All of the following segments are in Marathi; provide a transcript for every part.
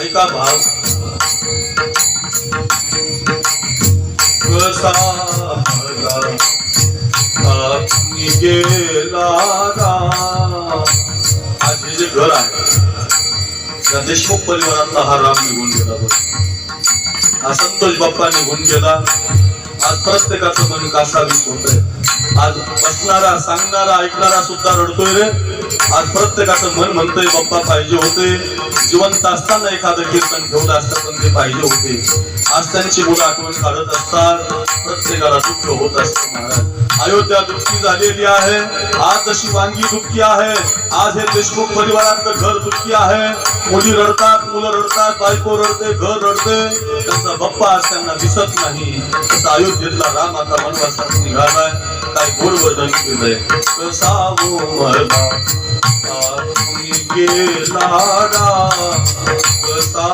ऐका भाव? कसा गेला आज हे जे घर आहे त्या देशमुख परिवारातला हा राम निघून गेला हा संतोष बाप्पा निघून गेला. आज प्रत्येकाचं मन कासावीस होतंय. आज बसणारा सांगणारा ऐकणारा सुद्धा रडतोय रे. आज प्रत्येकाचं मन म्हणतंय बाप्पा पाहिजे होते. जिवंत असताना एखादं कीर्तन ठेवलं असतं पण ते पाहिजे होते. आज त्यांची मुलं आठवण काढत असतात. प्रत्येकाला दुःख होत असतं महाराज अयोध्या दुःखी झालेली आहे. आज जशी वांगी दुःखी आहे. आज हे देशमुख परिवारातलं घर दुःखी आहे. मुली रडतात मुलं रडतात बायको रडते घर रडते. त्यांचा बाप्पा आज त्यांना दिसत नाही तसं अयोध्येतला राम आता वनवासात निघालाय. काय गोड वर्णन केलंय. कसा वो गेला राम. कसा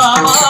oh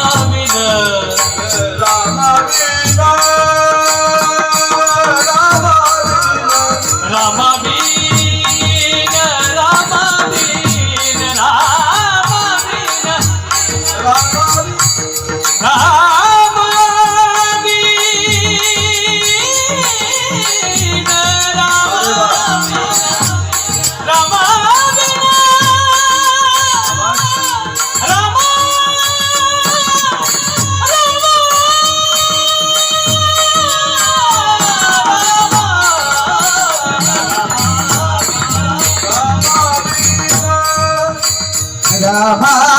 যাহা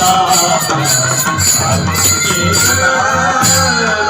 Thank you.